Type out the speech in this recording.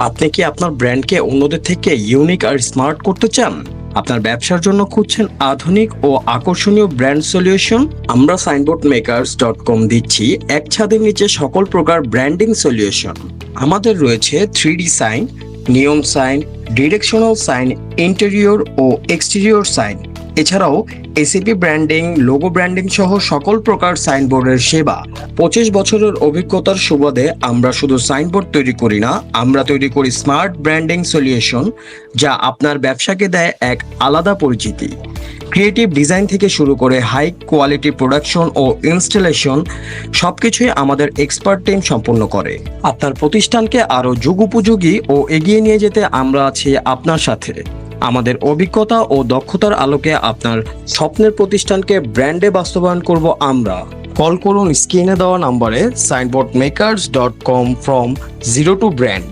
আপনি কি আপনার ব্র্যান্ডকে অন্যদের থেকে ইউনিক আর স্মার্ট করতে চান? আপনার ব্যবসার জন্য খুঁজছেন আধুনিক ও আকর্ষণীয় ব্র্যান্ড সলিউশন? আমরা সাইনবোর্ড মেকার্স ডট কম দিচ্ছি এক ছাদের নিচে সকল প্রকার ব্র্যান্ডিং সলিউশন। আমাদের রয়েছে three D sign, neon sign, directional sign, interior ও এক্সটেরিয়র সাইন। এছাড়াও এসিপি ব্র্যান্ডিং লোগো ব্র্যান্ডিং সহ সকল প্রকার সাইনবোর্ডের সেবা। পঁচিশ বছরের অভিজ্ঞতার সুবাদে আমরা শুধু সাইনবোর্ড তৈরি করি না, আমরা তৈরি করি স্মার্ট ব্র্যান্ডিং সলিউশন যা আপনার ব্যবসাকে দেয় এক আলাদা পরিচিতি। ক্রিয়েটিভ ডিজাইন থেকে শুরু করে হাই কোয়ালিটি প্রোডাকশন ও ইনস্টলেশন সবকিছুই আমাদের এক্সপার্ট টিম সম্পূর্ণ করে। আপনার প্রতিষ্ঠানকে আরও যুগোপযোগী ও এগিয়ে নিয়ে যেতে আমরা আছি আপনার সাথে। আমাদের অভিজ্ঞতা ও দক্ষতার আলোকে আপনার স্বপ্নের প্রতিষ্ঠানকে ব্র্যান্ডে বাস্তবায়ন করব আমরা। কল করুন স্ক্রিনে দেওয়া নম্বরে signboard makers dot com from zero to brand